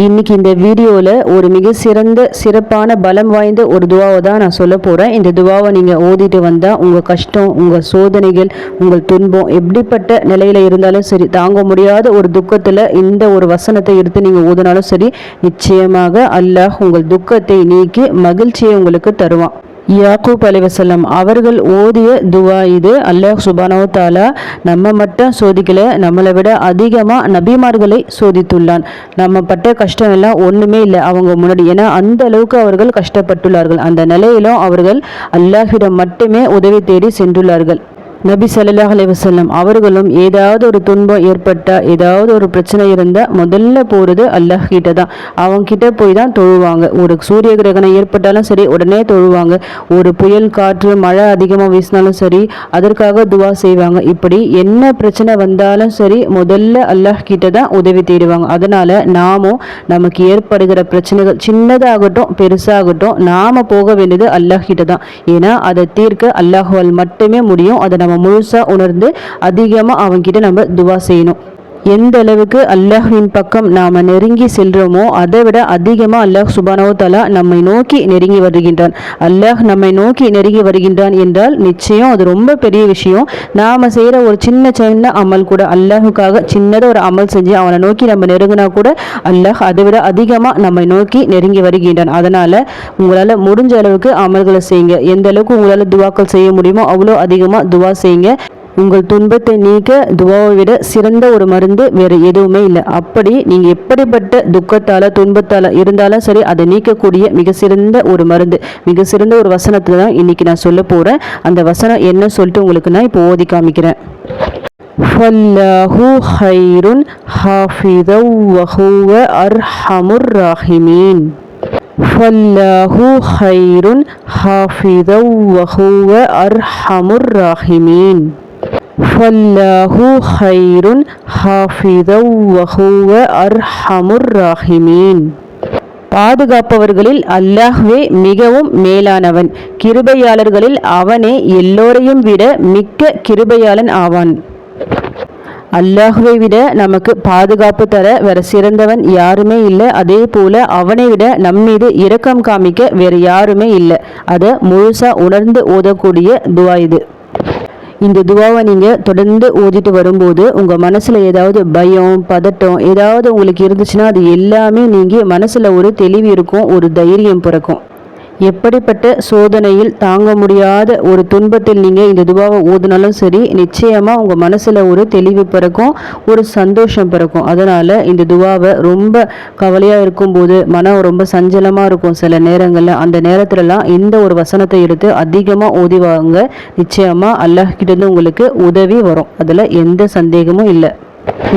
இன்னைக்கு இந்த வீடியோவில் ஒரு மிக சிறந்த சிறப்பான பலம் வாய்ந்த ஒரு துவாவை தான் நான் சொல்ல போகிறேன் இந்த துவாவை நீங்கள் ஓதிட்டு வந்தால் உங்கள் கஷ்டம் உங்கள் சோதனைகள் உங்கள் துன்பம் எப்படிப்பட்ட நிலையில் இருந்தாலும் சரி தாங்க முடியாத ஒரு துக்கத்தில் இந்த ஒரு வசனத்தை எடுத்து நீங்கள் ஓதினாலும் சரி நிச்சயமாக அல்லாஹ் உங்கள் துக்கத்தை நீக்கி மகிழ்ச்சியை உங்களுக்கு தருவான். யாக்கூப் அலிவசல்லம் அவர்கள் ஓதிய துவா இது. அல்லாஹ் சுபானோ தாலா நம்ம மட்டும் சோதிக்கல நம்மளை விட அதிகமாக நபிமார்களை சோதித்துள்ளான். நம்ம பட்ட கஷ்டம் எல்லாம் ஒன்றுமே இல்லை அவங்க முன்னாடி. ஏன்னா அந்த அளவுக்கு அவர்கள் கஷ்டப்பட்டுள்ளார்கள். அந்த நிலையிலும் அவர்கள் அல்லாஹிடம் மட்டுமே உதவி தேடி சென்றுள்ளார்கள். நபி சல்லாஹ் அலைவசல்லம் அவர்களும் ஏதாவது ஒரு துன்பம் ஏற்பட்டால் ஏதாவது ஒரு பிரச்சனை இருந்தால் முதல்ல போகிறது அல்லாஹ் கிட்ட தான் அவங்க கிட்ட போய் தான் தொழுவாங்க. ஒரு சூரிய கிரகணம் ஏற்பட்டாலும் சரி உடனே தொழுவாங்க. ஒரு புயல் காற்று மழை அதிகமாக வீசினாலும் சரி அதற்காக துவா செய்வாங்க. இப்படி என்ன பிரச்சனை வந்தாலும் சரி முதல்ல அல்லாஹ் கிட்ட தான் உதவி தேடுவாங்க. அதனால நாமும் நமக்கு ஏற்படுகிற பிரச்சனைகள் சின்னதாகட்டும் பெருசாகட்டும் நாம போக வேண்டியது அல்லாஹ் கிட்ட தான் ஏன்னா அதை தீர்க்க அல்லாஹுவால் மட்டுமே முடியும். அதை நம்ம முழுசாக உணர்ந்து அதிகமாக அவன்கிட்ட நம்ம துவா செய்யணும். எந்த அளவுக்கு அல்லாஹ்வின் பக்கம் நாம் நெருங்கி செல்கிறோமோ அதை விட அதிகமாக அல்லாஹ் சுபானோ தலா நம்மை நோக்கி நெருங்கி வருகின்றான். அல்லாஹ் நம்மை நோக்கி நெருங்கி வருகின்றான் என்றால் நிச்சயம் அது ரொம்ப பெரிய விஷயம். நாம் செய்கிற ஒரு சின்ன சின்ன அமல் கூட அல்லாஹுக்காக சின்னதாக ஒரு அமல் செஞ்சு அவனை நோக்கி நம்ம நெருங்கினா கூட அல்லாஹ் அதை விட அதிகமாக நம்மை நோக்கி நெருங்கி வருகின்றான். அதனால் உங்களால் முடிஞ்ச அளவுக்கு அமல்களை செய்யுங்க. எந்த அளவுக்கு உங்களால் துவாக்கள் செய்ய முடியுமோ அவ்வளோ அதிகமாக துவா செய்யுங்க. உங்கள் துன்பத்தை நீக்க துவாவை விட சிறந்த ஒரு மருந்து வேறு எதுவுமே இல்லை. அப்படி நீங்கள் எப்படிப்பட்ட துக்கத்தால் துன்பத்தால் இருந்தாலும் சரி அதை நீக்கக்கூடிய மிக சிறந்த ஒரு மருந்து மிக சிறந்த ஒரு வசனத்தை தான் இன்னைக்கு நான் சொல்ல போகிறேன் அந்த வசனம் என்ன சொல்லிட்டு உங்களுக்கு நான் இப்போ ஓதி காமிக்கிறேன். ஃபல்லாஹு ஹைருன் ஹாஃபிதௌ வஹுவ அர்ஹமுர் ராஹிமீன். ஃபல்லாஹு ஹைருன் ஹாஃபிதௌ வஹுவ அர்ஹமுர் ராஹிமீன். ஃபல்லாஹு ஹைருன் ஹாஃபிதௌ வஹுவ அர்ஹமுர் ராஹிமீன் பாதுகாப்பவர்களில் அல்லாஹ்வே மிகவும் மேலானவன். கிருபையாளர்களில் அவனே எல்லோரையும் விட மிக்க கிருபையாளன் ஆவான். அல்லாஹுவை விட நமக்கு பாதுகாப்பு தர வேற சிறந்தவன் யாருமே இல்லை. அதே போல அவனை விட நம்மீது இரக்கம் காமிக்க வேறு யாருமே இல்லை. அதை முழுசா உணர்ந்து ஓதக்கூடிய துவா இது. இந்த துவாவை நீங்கள் தொடர்ந்து ஓதிட்டு வரும்போது உங்கள் மனசில் ஏதாவது பயம் பதட்டம் ஏதாவது உங்களுக்கு இருந்துச்சுன்னா அது எல்லாமே நீங்கள் மனசில் ஒரு தெளிவு இருக்கும் ஒரு தைரியம் பிறக்கும். எப்படிப்பட்ட சோதனையில் தாங்க முடியாத ஒரு துன்பத்தில் நீங்கள் இந்த துவாவை ஓதுனாலும் சரி நிச்சயமாக உங்கள் மனசில் ஒரு தெளிவு பிறக்கும் ஒரு சந்தோஷம் பிறக்கும். அதனால் இந்த துவாவை ரொம்ப கவலையாக இருக்கும்போது மனம் ரொம்ப சஞ்சலமாக இருக்கும் சில நேரங்களில். அந்த நேரத்துலலாம் இந்த ஒரு வசனத்தை எடுத்து அதிகமாக ஓதிவாங்க நிச்சயமாக அல்லாஹ் கிட்டேருந்து உங்களுக்கு உதவி வரும். அதில் எந்த சந்தேகமும் இல்லை.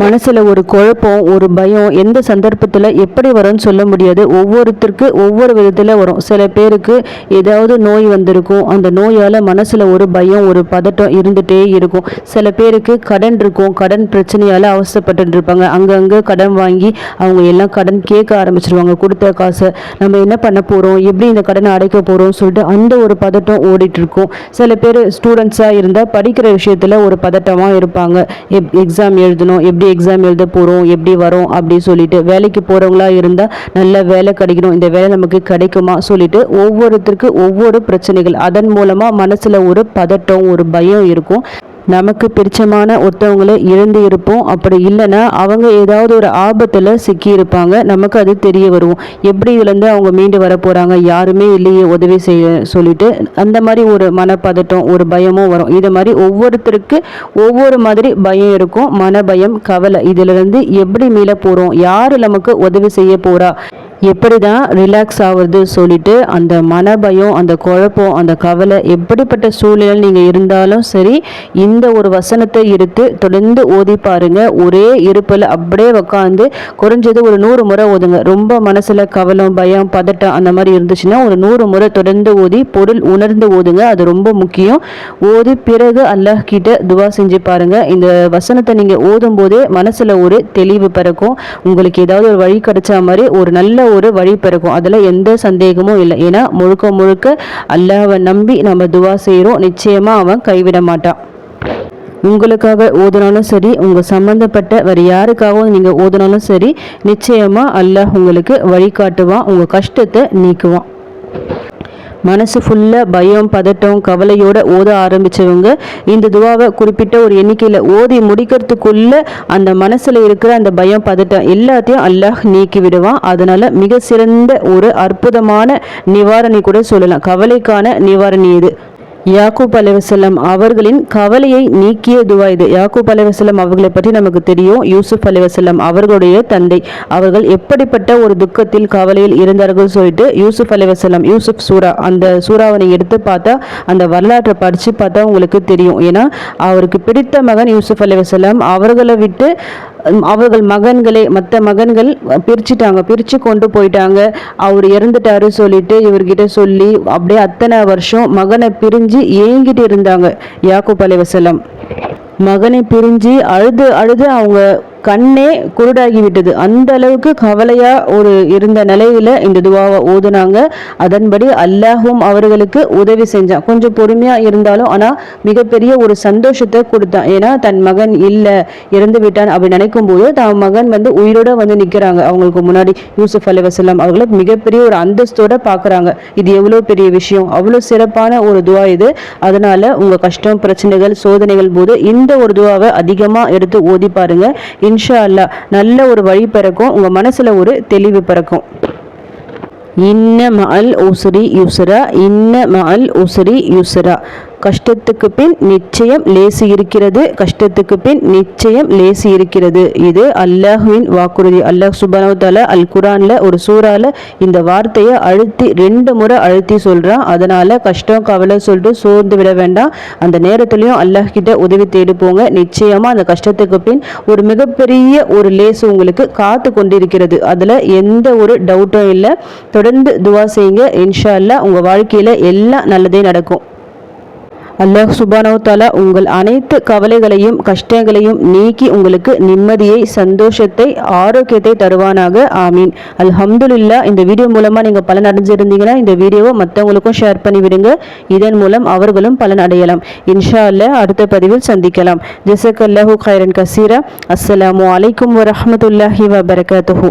மனசில் ஒரு குழப்பம் ஒரு பயம் எந்த சந்தர்ப்பத்தில் எப்படி வரும்னு சொல்ல முடியாது. ஒவ்வொருத்தருக்கு ஒவ்வொரு விதத்தில் வரும். சில பேருக்கு ஏதாவது நோய் வந்திருக்கும். அந்த நோயால் மனசில் ஒரு பயம் ஒரு பதட்டம் இருந்துகிட்டே இருக்கும். சில பேருக்கு கடன் இருக்கும். கடன் பிரச்சனையால் அவசரப்பட்டு இருப்பாங்க அங்கங்கே கடன் வாங்கி அவங்க எல்லாம் கடன் கேட்க ஆரம்பிச்சிருவாங்க. கொடுத்த காசை நம்ம என்ன பண்ண போகிறோம் எப்படி இந்த கடனை அடைக்க போகிறோம் சொல்லிட்டு அந்த ஒரு பதட்டம் ஓடிட்டு இருக்கும் சில பேர் ஸ்டூடெண்ட்ஸாக இருந்தால் படிக்கிற விஷயத்தில் ஒரு பதட்டமாக இருப்பாங்க. எக்ஸாம் எழுதணும் எப்படி எக்ஸாம் எழுத போகிறோம் எப்படி வரோம் அப்படின்னு சொல்லிட்டு வேலைக்கு போகிறவங்களா இருந்தால் நல்ல வேலை கிடைக்கணும். இந்த வேலை நமக்கு கிடைக்குமா சொல்லிட்டு ஒவ்வொருத்தருக்கு ஒவ்வொரு பிரச்சனைகள். அதன் மூலமாக மனசில் ஒரு பதட்டம் ஒரு பயம் இருக்கும். நமக்கு பிடிச்சமான ஒருத்தவங்களை இழந்து இருப்போம். அப்படி இல்லைன்னா அவங்க ஏதாவது ஒரு ஆபத்தில் சிக்கி இருப்பாங்க நமக்கு அது தெரிய வரும். எப்படி இதுலேருந்து அவங்க மீண்டு வர போகிறாங்க யாருமே இல்லையே உதவி செய்ய சொல்லிட்டு அந்த மாதிரி ஒரு மனப்பதட்டம் ஒரு பயமும் வரும். இது மாதிரி ஒவ்வொருத்தருக்கு ஒவ்வொரு மாதிரி பயம் இருக்கும். மன பயம் கவலை இதிலிருந்து எப்படி மீள போகிறோம் யார் நமக்கு உதவி செய்ய போகிறா எப்படி தான் ரிலாக்ஸ் ஆகுறது சொல்லிட்டு அந்த மனபயம் அந்த குழப்பம் அந்த கவலை எப்படிப்பட்ட சூழ்நிலை நீங்கள் இருந்தாலும் சரி இந்த ஒரு வசனத்தை எடுத்து தொடர்ந்து ஓதி பாருங்க. ஒரே இருப்பில் அப்படியே உக்காந்து குறைஞ்சது ஒரு நூறு முறை ஓதுங்க. ரொம்ப மனசில் கவலம் பயம் பதட்டம் அந்த மாதிரி இருந்துச்சுன்னா ஒரு நூறு முறை தொடர்ந்து ஓதி பொருள் உணர்ந்து ஓதுங்க. அது ரொம்ப முக்கியம். ஓதி பிறகு அல்லாஹ் கிட்ட துவா செஞ்சு பாருங்க. இந்த வசனத்தை நீங்கள் ஓதும் போதே மனசில் ஒரு தெளிவு பிறக்கும். உங்களுக்கு ஏதாவது ஒரு வழி கிடைச்சா மாதிரி ஒரு நல்ல ஒரு வழி பிறக்கும். அதில் எந்த சந்தேகமும் இல்லை. ஏன்னா முழுக்க முழுக்க அல்லாவை நம்பி நம்ம துவா செய்கிறோம் நிச்சயமாக அவன் கைவிட மாட்டான். உங்களுக்காக ஓதுனாலும் சரி உங்கள் சம்மந்தப்பட்ட வேறு யாருக்காகவும் நீங்கள் ஓதுனாலும் சரி நிச்சயமாக அல்லாஹ் உங்களுக்கு வழிகாட்டுவான் உங்கள் கஷ்டத்தை நீக்குவான். மனசு ஃபுல்லாக பயம் பதட்டம் கவலையோட ஓத ஆரம்பித்தவங்க இந்த துவாவை குறிப்பிட்ட ஒரு எண்ணிக்கையில் ஓதி முடிக்கிறதுக்குள்ளே அந்த மனசில் இருக்கிற அந்த பயம் பதட்டம் எல்லாத்தையும் அல்லாஹ் நீக்கி விடுவான். அதனால் மிக சிறந்த ஒரு அற்புதமான நிவாரணி கூட சொல்லலாம். கவலைக்கான நிவாரணி இது. யாக்கூப் அலைவசல்லம் அவர்களின் கவலையை நீக்கிய துவா இது. யாக்கூப் அலைவசல்லம் அவர்களை பற்றி நமக்கு தெரியும். யூசுப் அலைவசல்லம் அவர்களுடைய தந்தை. அவர்கள் எப்படிப்பட்ட ஒரு துக்கத்தில் கவலையில் இருந்தார்கள் சொல்லிட்டு யூசுப் அலைவசல்லம் யூசுப் சூரா அந்த சூறாவனை எடுத்து பார்த்தா அந்த வரலாற்றை படித்து பார்த்தா உங்களுக்கு தெரியும். ஏன்னா அவருக்கு பிடித்த மகன் யூசுப் அலைவசல்லம் அவர்களை விட்டு அவர்கள் மகன்களை மற்ற மகன்கள் பிரிச்சுட்டாங்க பிரித்து கொண்டு போயிட்டாங்க. அவர் இறந்துட்டாரு சொல்லிட்டு இவர்கிட்ட சொல்லி அப்படியே அத்தனை வருஷம் மகனை பிரிஞ்சு ஏங்கிட்டு இருந்தாங்க யாக்கூப் அலைவசலம் மகனை பிரிஞ்சு அழுது அழுது அவங்க கண்ணே குருடாகிவிட்டது. அந்த அளவுக்கு கவலையா ஒரு இருந்த நிலையில இந்த துவாவை ஓதுனாங்க. அதன்படி அல்லாஹும் அவர்களுக்கு உதவி செஞ்சான் கொஞ்சம் பொறுமையா இருந்தாலும் ஆனா மிகப்பெரிய ஒரு சந்தோஷத்தை கொடுத்தான். ஏன்னா தன் மகன் இல்ல இறந்து விட்டான் அப்படி நினைக்கும் போது தன் மகன் வந்து உயிரோட வந்து நிக்கிறாங்க. அவங்களுக்கு முன்னாடி யூசுப் அலி வசலாம் அவர்களை மிகப்பெரிய ஒரு அந்தஸ்தோட பாக்குறாங்க. இது எவ்வளவு பெரிய விஷயம்? அவ்வளவு சிறப்பான ஒரு துவா இது. அதனால உங்க கஷ்டம் பிரச்சனைகள் சோதனைகள் போது இந்த ஒரு துவாவை அதிகமா எடுத்து ஓதி பாருங்க. இன்ஷா அல்லா நல்ல ஒரு வழி பிறக்கும் உங்கள் மனசில் ஒரு தெளிவு பிறக்கும். இன்ன மால் உசுரி யுசுரா இன்ன மால் உசுரி யுசுரா கஷ்டத்துக்கு பின் நிச்சயம் லேசி இருக்கிறது கஷ்டத்துக்கு பின் நிச்சயம் லேசி இருக்கிறது இது அல்லாஹுவின் வாக்குறுதி. அல்லாஹ் சுபானவத்தால அல் குரான்ல ஒரு சூறால இந்த வார்த்தையை அழுத்தி ரெண்டு முறை அழுத்தி சொல்றான். அதனால கஷ்டம் கவலை சொல்லிட்டு சோர்ந்து விட வேண்டாம். அந்த நேரத்திலையும் அல்லாஹ் கிட்ட உதவி தேடி போங்க. நிச்சயமா அந்த கஷ்டத்துக்கு பின் ஒரு மிகப்பெரிய ஒரு லேசு உங்களுக்கு காத்து கொண்டிருக்கிறது. அதுல எந்த ஒரு டவுட்டும் இல்லை. தொடர்ந்து துவா செய்யுங்க. இன்ஷா அல்லா உங்க வாழ்க்கையில எல்லாம் நல்லதே நடக்கும். அல்லாஹ் சுபானோ தாலா உங்கள் அனைத்து கவலைகளையும் கஷ்டங்களையும் நீக்கி உங்களுக்கு நிம்மதியை சந்தோஷத்தை ஆரோக்கியத்தை தருவானாக. ஆமீன். அல்ஹம்துல்லா இந்த வீடியோ மூலமாக நீங்கள் பலன் அடைஞ்சிருந்தீங்கன்னா இந்த வீடியோவை மற்றவங்களுக்கும் ஷேர் பண்ணி விடுங்க இதன் மூலம் அவர்களும் பலன் அடையலாம். இன்ஷா அல்ல அடுத்த பதிவில் சந்திக்கலாம். ஜெசக் அல்லாஹூ கைரன் கசீரா. அஸ்லாம் அலைக்கும் வரமத்துல்லாஹி வபரகாத்துஹூ.